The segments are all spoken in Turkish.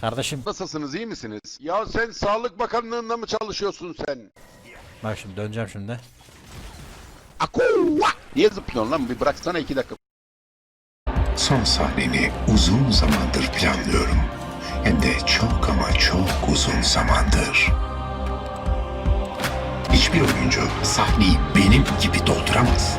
Kardeşim Nasılsınız iyi misiniz? Ya sen Sağlık Bakanlığı'nda mı çalışıyorsun sen? bak şimdi döneceğim şimdi. Akuva! Niye zıplıyorsun lan? Bir bıraksana iki dakika. Son sahneni uzun zamandır planlıyorum. Hem de çok ama çok uzun zamandır. Hiçbir oyuncu sahneyi benim gibi dolduramaz.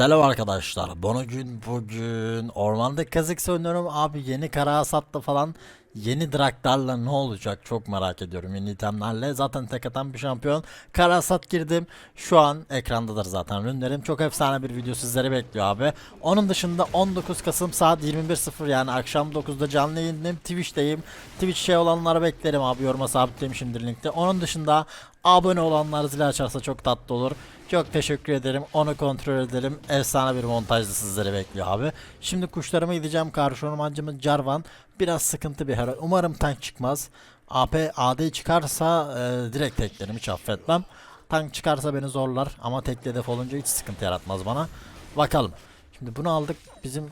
Selam arkadaşlar. Bunu gün bugün ormanda kazık oynuyorum. Abi yeni kara hasatta falan yeni draklarla ne olacak çok merak ediyorum yeni itemlerle. Zaten tek atan bir şampiyon. Kara hasat girdim. Şu an ekrandadır zaten ürünlerim. Çok efsane bir video sizleri bekliyor abi. Onun dışında 19 Kasım saat 21.00 yani akşam 9'da canlı yayındayım. Twitch'teyim. Twitch şey olanları beklerim abi. Yoruma sabitlemişimdir linkte. Onun dışında abone olanlar zil açarsa çok tatlı olur. Çok teşekkür ederim. Onu kontrol edelim. Efsane bir montajda sizleri bekliyor abi. Şimdi kuşlarıma gideceğim. Karşı ormancımız Jarvan. Biraz sıkıntı bir hero. Umarım tank çıkmaz. AP AD çıkarsa e, direkt teklerim hiç affetmem. Tank çıkarsa beni zorlar ama tek hedef olunca hiç sıkıntı yaratmaz bana. Bakalım. Şimdi bunu aldık. Bizim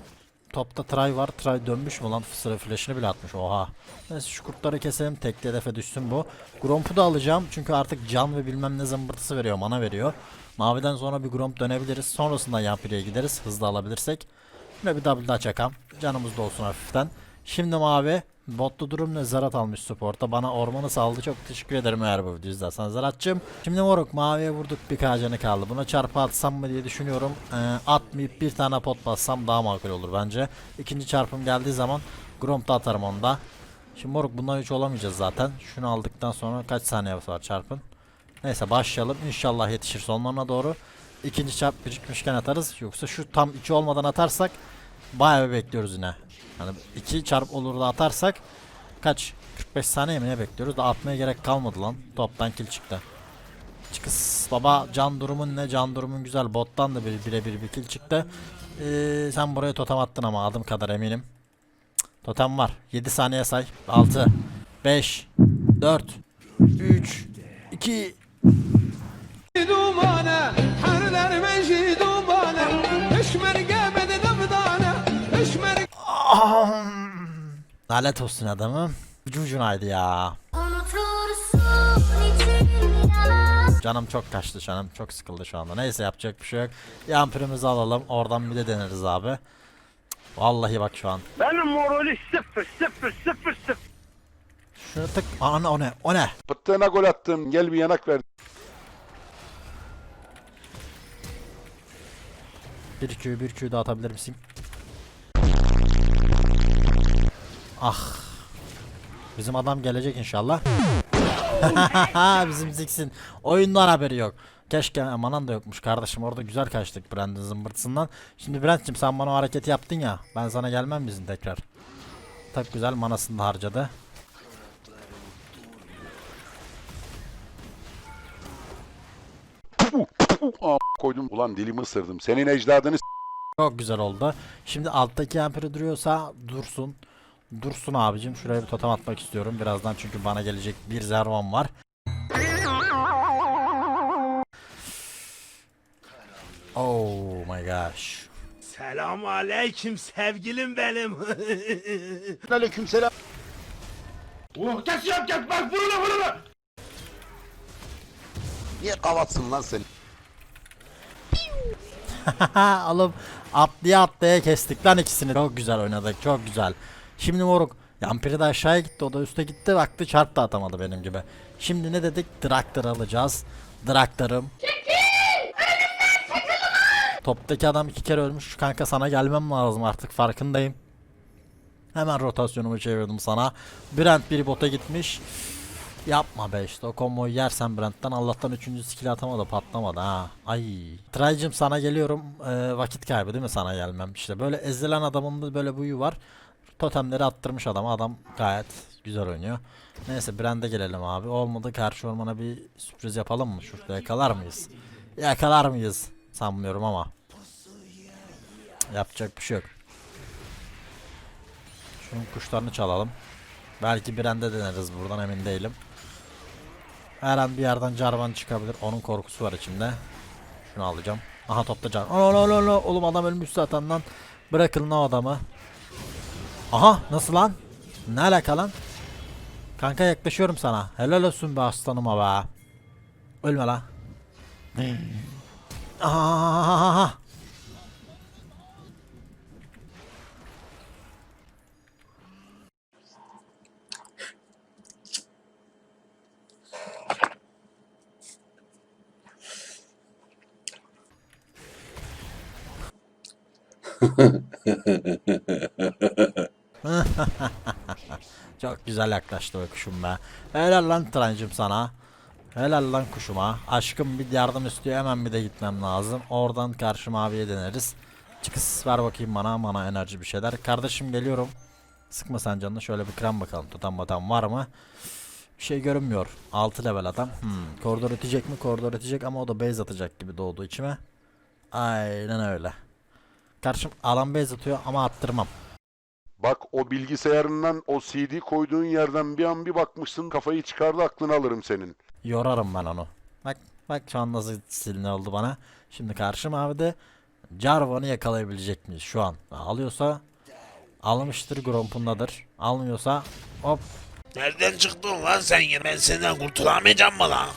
topta try var. Try dönmüş mü lan? Sıra flash'ını bile atmış. Oha. Neyse şu kurtları keselim. Tek hedefe düşsün bu. Gromp'u da alacağım. Çünkü artık can ve bilmem ne zımbırtısı veriyor. Mana veriyor. Maviden sonra bir Gromp dönebiliriz. Sonrasında Yampiri'ye gideriz. Hızlı alabilirsek. Yine bir double daha çakam. Canımız da olsun hafiften. Şimdi mavi. Botlu durum ne? Zarat almış supporta. Bana ormanı saldı. Çok teşekkür ederim eğer bu videoyu izlersen Zarat'cığım. Şimdi moruk maviye vurduk. Bir canı kaldı. Buna çarpı atsam mı diye düşünüyorum. Ee, atmayıp bir tane pot bassam daha makul olur bence. İkinci çarpım geldiği zaman Gromp da atarım onda. Şimdi moruk bundan hiç olamayacağız zaten. Şunu aldıktan sonra kaç saniye var çarpın? Neyse başlayalım. İnşallah yetişir sonlarına doğru. İkinci çarp birikmişken atarız. Yoksa şu tam 2 olmadan atarsak bayağı bir bekliyoruz yine. Yani 2 çarp olur da atarsak kaç? 45 saniye mi ne bekliyoruz da atmaya gerek kalmadı lan. Toptan kill çıktı. Çıkıs baba can durumun ne? Can durumun güzel. Bottan da bir birebir bir kill çıktı. Ee, sen buraya totem attın ama adım kadar eminim. Cık, Totem var. 7 saniye say. 6 5 4 3 2 Lanet olsun adamım. Ucu ucunaydı ya. Canım çok kaçtı canım. Çok sıkıldı şu anda. Neyse yapacak bir şey yok. Yampirimizi alalım. Oradan bir de deneriz abi. Vallahi bak şu an. Benim morali sıfır sıfır sıfır sıfır. Şunu tık. Ana o ne? O ne? Pıttığına gol attım. Gel bir yanak ver. Bir Q bir Q daha atabilir misin? Ah. Bizim adam gelecek inşallah. Bizim Ziggs'in oyundan haberi yok. Keşke manan da yokmuş kardeşim orada güzel kaçtık Brandon zımbırtısından. Şimdi Brand'cim sen bana o hareketi yaptın ya. Ben sana gelmem bizim tekrar. Tak güzel manasını harcadı. A- koydum. Ulan dilimi ısırdım. Senin ecdadını s- Çok güzel oldu. Şimdi alttaki amperi duruyorsa dursun. Dursun abicim. Şuraya bir totem atmak istiyorum. Birazdan çünkü bana gelecek bir zervam var. Oh my gosh. Selam aleyküm sevgilim benim. Aleykümselam. oh, kes yap kes bak vurula vurula. Niye kavatsın lan sen? Alıp atlaya atlaya kestik lan ikisini. Çok güzel oynadık. Çok güzel. Şimdi moruk. Yampiri de aşağıya gitti. O da üste gitti. Baktı çarp da atamadı benim gibi. Şimdi ne dedik? Traktör alacağız. Traktörüm. Toptaki adam iki kere ölmüş. Kanka sana gelmem lazım artık farkındayım. Hemen rotasyonumu çevirdim sana. Brent bir bota gitmiş. Yapma be işte o komboyu yersen Brent'ten Allah'tan 3. skill atamadı patlamadı ha. Ay. Traycım sana geliyorum Ee, vakit kaybı değil mi sana gelmem işte böyle ezilen adamın da böyle buyu var. Totemleri attırmış adama adam gayet güzel oynuyor. Neyse Brand'e gelelim abi olmadı karşı ormana bir sürpriz yapalım mı şurada yakalar mıyız? Yakalar mıyız? Sanmıyorum ama. Yapacak bir şey yok. Şunun kuşlarını çalalım. Belki Brand'e deneriz buradan emin değilim. Her an bir yerden Jarvan çıkabilir. Onun korkusu var içimde. Şunu alacağım. Aha topta Jarvan. Alo alo alo. Oğlum adam ölmüş zaten lan. Bırakın o adamı. Aha nasıl lan? Ne alaka lan? Kanka yaklaşıyorum sana. Helal olsun be aslanıma be. Ölme la. Aha. Çok güzel yaklaştı o kuşum be. Helal lan Trancım sana. Helal lan kuşuma. Aşkım bir yardım istiyor hemen bir de gitmem lazım. Oradan karşı maviye deneriz. Çıkıs ver bakayım bana bana enerji bir şeyler. Kardeşim geliyorum. Sıkma sen canını şöyle bir kram bakalım. Tutan batan var mı? Bir şey görünmüyor. 6 level adam. Hmm. Koridor ötecek mi? Koridor ötecek ama o da base atacak gibi doğdu içime. Aynen öyle. Karşım alan base atıyor ama attırmam. Bak o bilgisayarından o CD koyduğun yerden bir an bir bakmışsın kafayı çıkardı aklını alırım senin. Yorarım ben onu. Bak bak şu an nasıl silini oldu bana. Şimdi karşı mavide Jarvan'ı yakalayabilecek miyiz şu an? Alıyorsa almıştır Gromp'undadır. Almıyorsa hop Nereden çıktın lan sen ya? Ben senden kurtulamayacağım mı lan?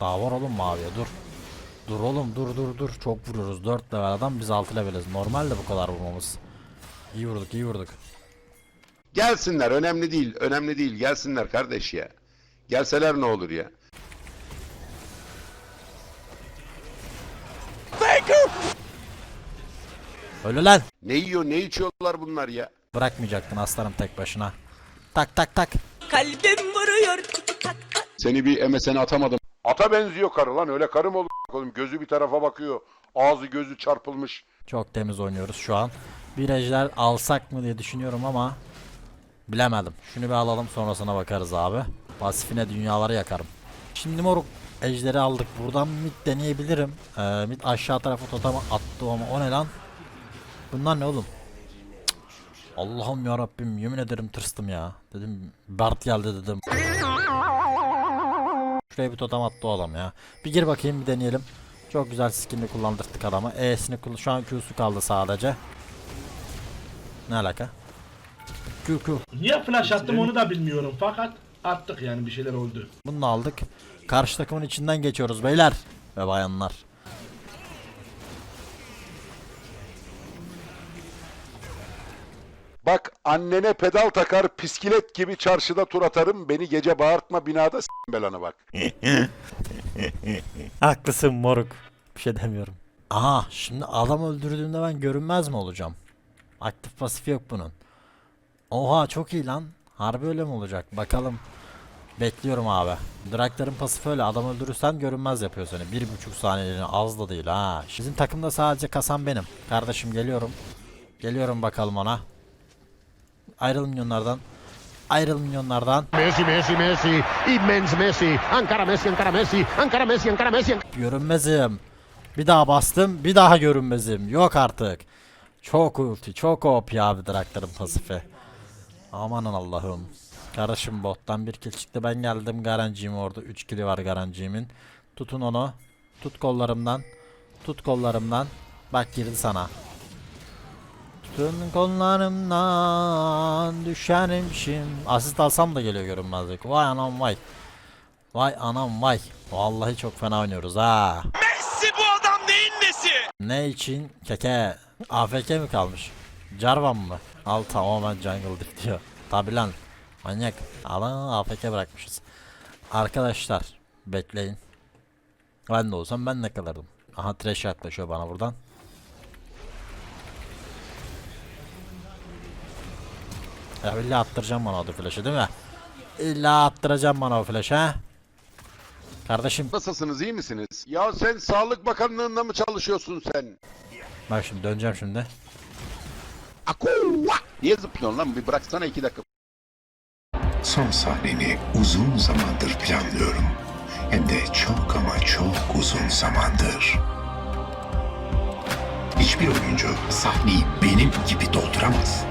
daha var oğlum maviye dur. Dur oğlum dur dur dur. Çok vuruyoruz. 4 level adam biz 6 leveliz. Normal de bu kadar vurmamız. İyi vurduk iyi vurduk. Gelsinler önemli değil önemli değil gelsinler kardeş ya. Gelseler ne olur ya. Öyle lan. Ne yiyor ne içiyorlar bunlar ya. Bırakmayacaktın aslanım tek başına. Tak tak tak. Kalbim vuruyor tak tak. Seni bir MSN'e atamadım. Ata benziyor karı lan öyle karı mı olur? Oğlum gözü bir tarafa bakıyor. Ağzı gözü çarpılmış. Çok temiz oynuyoruz şu an. Bir ejder alsak mı diye düşünüyorum ama bilemedim. Şunu bir alalım sonrasına bakarız abi. Pasifine dünyaları yakarım. Şimdi moruk ejderi aldık. Buradan mid deneyebilirim. Ee, mid aşağı tarafa totama attı ama o ne lan? Bunlar ne oğlum? Allah'ım ya Rabbim yemin ederim tırstım ya. Dedim Bart geldi dedim. Şuraya bir totem attı o adam ya. Bir gir bakayım bir deneyelim. Çok güzel skinini kullandırdık adama. E'sini kullan. Şu an Q'su kaldı sadece. Ne alaka? Q Q. Niye flash attım onu da bilmiyorum fakat attık yani bir şeyler oldu. Bunu da aldık. Karşı takımın içinden geçiyoruz beyler ve bayanlar. Bak annene pedal takar piskilet gibi çarşıda tur atarım. Beni gece bağırtma binada s*** belanı bak. Haklısın moruk. Bir şey demiyorum. Aha şimdi adam öldürdüğümde ben görünmez mi olacağım? Aktif pasif yok bunun. Oha çok iyi lan. Harbi öyle mi olacak? Bakalım. Bekliyorum abi. Draktar'ın pasifi öyle. Adam öldürürsen görünmez yapıyor seni. Bir buçuk saniyeliğine az da değil ha. Bizim takımda sadece kasan benim. Kardeşim geliyorum. Geliyorum bakalım ona. Ayrıl milyonlardan. Ayrıl milyonlardan. Messi, Messi, Messi, immens Messi, ancora Messi, ancora Messi, ancora Messi, ancora Messi. Görünmezim. Bir daha bastım. Bir daha görünmezim. Yok artık. Çok ulti. Çok OP abi Draktar'ın pasifi. Amanın Allah'ım. Kardeşim bottan bir kill çıktı. Ben geldim garanciyim orada. 3 kili var garanciyimin. Tutun onu. Tut kollarımdan. Tut kollarımdan. Bak girdi sana. Tutun kollarımdan düşerim şimdi. Asist alsam da geliyor görünmezlik. Vay anam vay. Vay anam vay. Vallahi çok fena oynuyoruz ha. Messi bu adam neyin nesi? Ne için? Keke. AFK mi kalmış? Jarvan mı? Al tamamen jungle diyor. Tabi lan. Manyak. Alan AFK bırakmışız. Arkadaşlar bekleyin. Ben de olsam ben de kalırdım. Aha trash yaklaşıyor bana buradan. Ya billahi attıracağım bana o flash'ı değil mi? İlla attıracağım bana o flash ha. Kardeşim Nasılsınız iyi misiniz? Ya sen Sağlık Bakanlığı'nda mı çalışıyorsun sen? bak şimdi döneceğim şimdi. Akuva! Niye zıplıyorsun lan? Bir bıraksana iki dakika. Son sahneni uzun zamandır planlıyorum. Hem de çok ama çok uzun zamandır. Hiçbir oyuncu sahneyi benim gibi dolduramaz.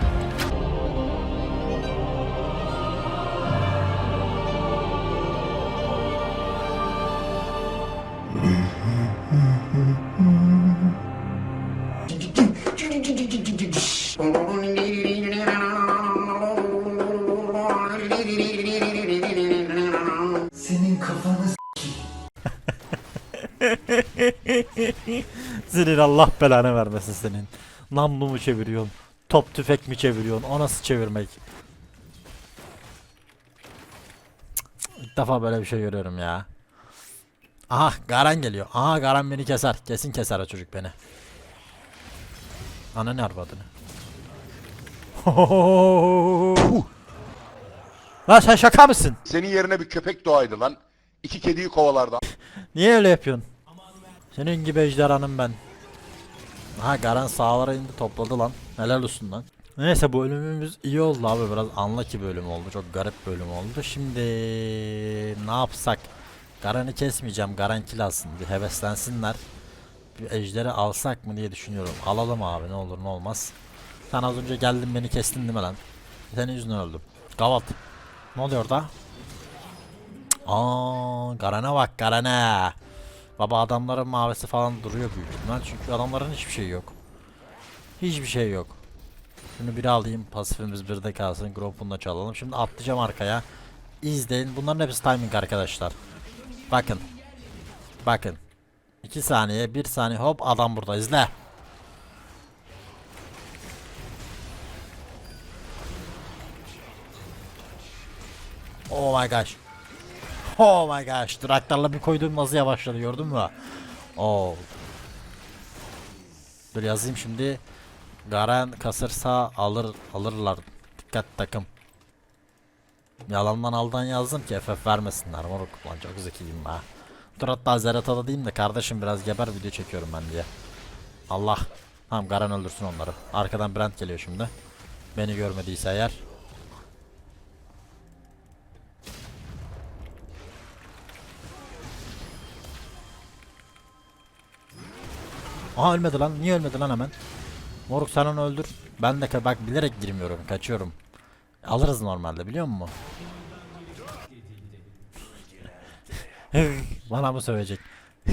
Senin Allah belanı vermesin senin. Namlu mu çeviriyorsun? Top tüfek mi çeviriyorsun? O nasıl çevirmek? İlk defa böyle bir şey görüyorum ya. Aha Garan geliyor. Aha Garan beni keser. Kesin keser o çocuk beni. Ana ne arvadını? Lan sen şaka mısın? Senin yerine bir köpek doğaydı lan. İki kediyi kovalardı. Niye öyle yapıyorsun? Senin gibi ejderhanım ben. Ha Garan sağlara indi topladı lan. Helal olsun lan. Neyse bu bölümümüz iyi oldu abi biraz anla ki bölüm oldu. Çok garip bölüm oldu. Şimdi ne yapsak? Garan'ı kesmeyeceğim. Garan kill alsın. Bir heveslensinler. Bir ejderi alsak mı diye düşünüyorum. Alalım abi ne olur ne olmaz. Sen az önce geldin beni kestin değil mi lan? Senin yüzünden öldüm. Gavat. Ne oluyor orada? Aa, Garen'e bak Garen'e. Baba adamların mavisi falan duruyor büyük ihtimal çünkü adamların hiçbir şey yok. Hiçbir şey yok. Şunu bir alayım pasifimiz birde kalsın Gromp'unu da çalalım. Şimdi atlayacağım arkaya. İzleyin bunların hepsi timing arkadaşlar. Bakın. Bakın. 2 saniye 1 saniye hop adam burada izle. Oh my gosh. Oh my gosh. Traktörle bir koyduğum nasıl yavaşladı gördün mü? Oh. Dur yazayım şimdi. Garen kasırsa alır alırlar. Dikkat takım. Yalandan aldan yazdım ki FF vermesinler moruk. Lan çok zekiyim be. Dur hatta Zerat'a da diyeyim de kardeşim biraz geber video çekiyorum ben diye. Allah. Tamam Garen öldürsün onları. Arkadan Brent geliyor şimdi. Beni görmediyse eğer. Aha ölmedi lan. Niye ölmedi lan hemen? Moruk sen onu öldür. Ben de bak bilerek girmiyorum. Kaçıyorum. Alırız normalde biliyor musun? Bana mı sövecek?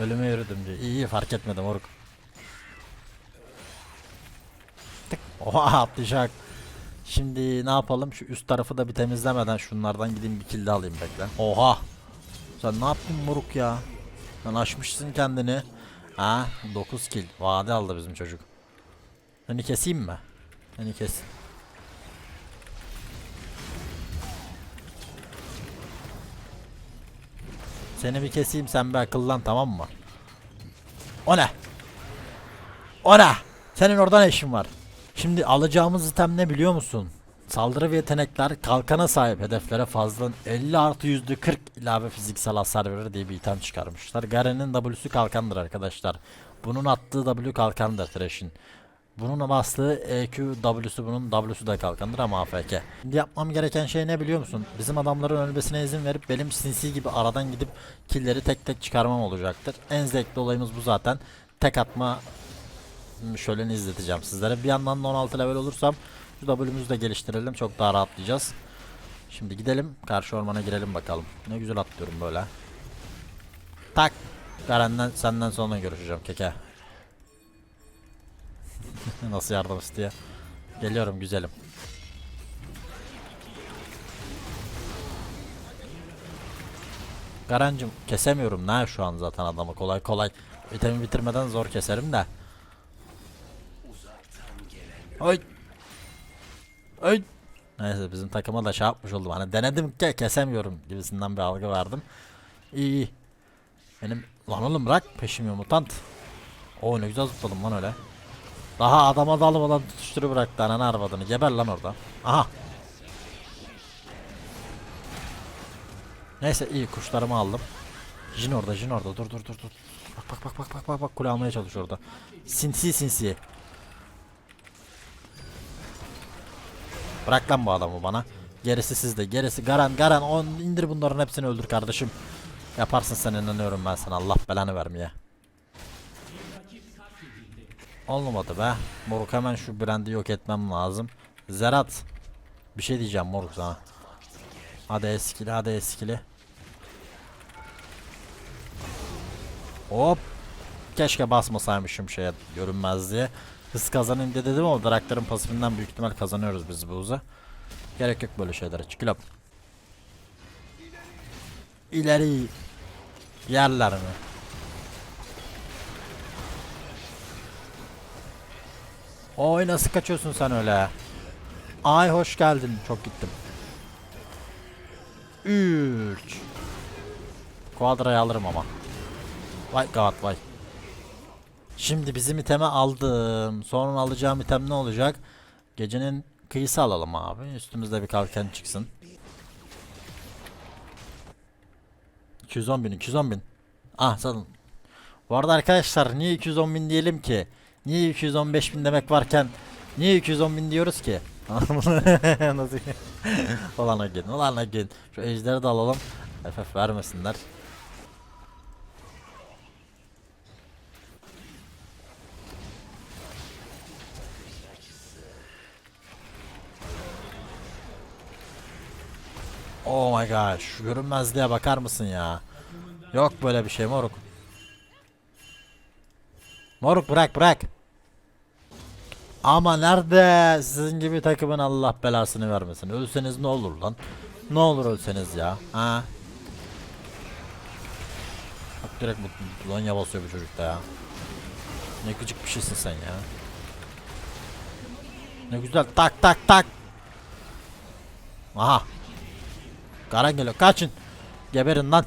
Ölüme yürüdüm diye. İyi iyi fark etmedim moruk. Tık. Oha atlayacak. Şimdi ne yapalım? Şu üst tarafı da bir temizlemeden şunlardan gideyim bir kill alayım bekle. Oha. Sen ne yaptın moruk ya? Sen aşmışsın kendini. Ha 9 kill. Vade aldı bizim çocuk. Seni keseyim mi? Seni kes. Seni bir keseyim sen bir akıllan tamam mı? O ne? O ne? Senin orada ne işin var? Şimdi alacağımız item ne biliyor musun? Saldırı ve yetenekler kalkana sahip hedeflere fazladan 50 artı yüzde 40 ilave fiziksel hasar verir diye bir item çıkarmışlar. Garen'in W'su kalkandır arkadaşlar. Bunun attığı W kalkandır Thresh'in. Bunun bastığı EQ W'su bunun W'su da kalkandır ama AFK. Şimdi yapmam gereken şey ne biliyor musun? Bizim adamların ölmesine izin verip benim sinsi gibi aradan gidip killleri tek tek çıkarmam olacaktır. En zevkli olayımız bu zaten. Tek atma şöleni izleteceğim sizlere. Bir yandan da 16 level olursam şu W'muzu da geliştirelim. Çok daha rahatlayacağız. Şimdi gidelim. Karşı ormana girelim bakalım. Ne güzel atlıyorum böyle. Tak. Garen'den senden sonra görüşeceğim keke. Nasıl yardım istiyor? Geliyorum güzelim. Garancım kesemiyorum ne şu an zaten adamı kolay kolay. Vitemi bitirmeden zor keserim de. Oy. Oy. Neyse bizim takıma da şey yapmış oldum. Hani denedim ki kesemiyorum gibisinden bir algı verdim. İyi. Benim lan oğlum bırak peşimi mutant. Oo ne güzel zıpladım lan öyle. Daha adama dalmadan tutuşturu bıraktı ananı arvadını. Geber lan orada. Aha. Neyse iyi kuşlarımı aldım. Jin orada, Jin orada. Dur dur dur dur. Bak bak bak bak bak bak bak kule almaya çalışıyor orada. Sinsi sinsi. Bırak lan bu adamı bana. Gerisi sizde. Gerisi Garan Garan on indir bunların hepsini öldür kardeşim. Yaparsın sen inanıyorum ben sana. Allah belanı vermeye. Olmadı be. Moruk hemen şu brandi yok etmem lazım. Zerat. Bir şey diyeceğim moruk sana. Hadi eskili hadi eskili. Hop. Keşke basmasaymışım şeye görünmez diye. Hız diye dedim ama Draktar'ın pasifinden büyük ihtimal kazanıyoruz biz bu hıza. Gerek yok böyle şeylere. Çıkılap. İleri. Yerler mi? Oy nasıl kaçıyorsun sen öyle? Ay hoş geldin. Çok gittim. 3 Quadra'yı alırım ama. Vay god vay. Şimdi bizim itemi aldım. Sonra alacağım item ne olacak? Gecenin kıyısı alalım abi. Üstümüzde bir kalkan çıksın. 210 bin 210 bin. Ah sanın. Bu arada arkadaşlar niye 210 bin diyelim ki? Niye 215 bin demek varken niye 210 bin diyoruz ki? Nasıl? ulan o gün, ulan o gün. Şu ejderi de alalım. FF vermesinler. Oh my gosh. Görünmezliğe bakar mısın ya? Yok böyle bir şey moruk. Moruk bırak bırak. Ama nerede? Sizin gibi takımın Allah belasını vermesin. Ölseniz ne olur lan? Ne olur ölseniz ya. Ha? Bak direkt bu Lonya basıyor bu çocukta ya. Ne gıcık bir şeysin sen ya. Ne güzel tak tak tak. Aha. Karan geliyor kaçın. Geberin lan.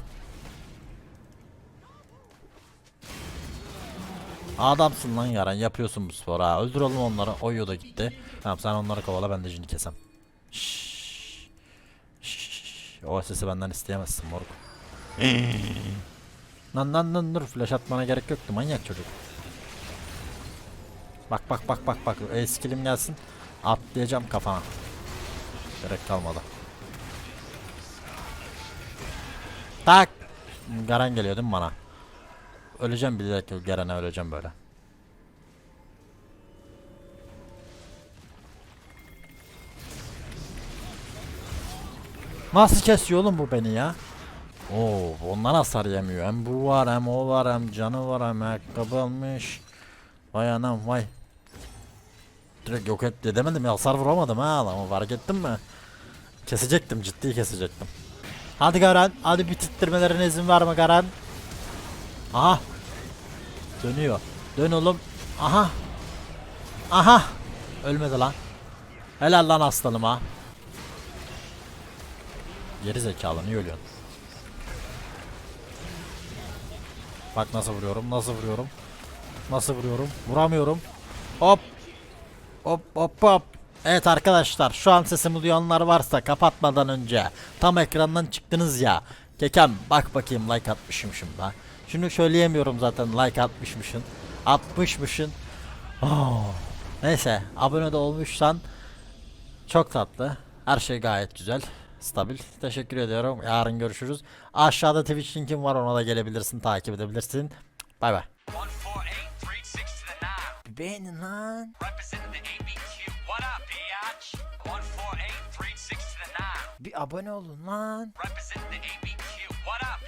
Adamsın lan yaran yapıyorsun bu sporu ha. Öldür oğlum onları. Oyo da gitti. Tamam sen onları kovala ben de jini kesem. Şşş. Şşş. O sesi benden isteyemezsin moruk. lan lan lan dur flash atmana gerek yoktu manyak çocuk. Bak bak bak bak bak eskilim gelsin. Atlayacağım kafana. Gerek kalmadı. Tak. Garan geliyor değil mi bana? Öleceğim bilerek Garen'e öleceğim böyle. Nasıl kesiyor oğlum bu beni ya? Oo, ondan hasar yemiyor. Hem bu var hem o var hem canı var hem ayakkabı almış. Vay anam vay. Direkt yok et demedim ya hasar vuramadım ha adamı fark ettin mi? Kesecektim ciddi kesecektim. Hadi Garan hadi bitirtmelerine izin verme Garan. Aha. Dönüyor. Dön oğlum. Aha. Aha. Ölmedi lan. Helal lan aslanıma. Geri zekalı niye ölüyorsun? Bak nasıl vuruyorum, nasıl vuruyorum. Nasıl vuruyorum? Vuramıyorum. Hop. Hop hop hop. Evet arkadaşlar şu an sesimi duyanlar varsa kapatmadan önce tam ekrandan çıktınız ya. Kekem bak bakayım like atmışım şimdi. Şunu söyleyemiyorum zaten like atmışmışın. Atmışmışın. Oh. Neyse abone de olmuşsan çok tatlı. Her şey gayet güzel. Stabil. Teşekkür ediyorum. Yarın görüşürüz. Aşağıda Twitch linkim var ona da gelebilirsin takip edebilirsin. Bay bay. Beğenin lan. Bir abone olun lan. Representing the ABQ. What up,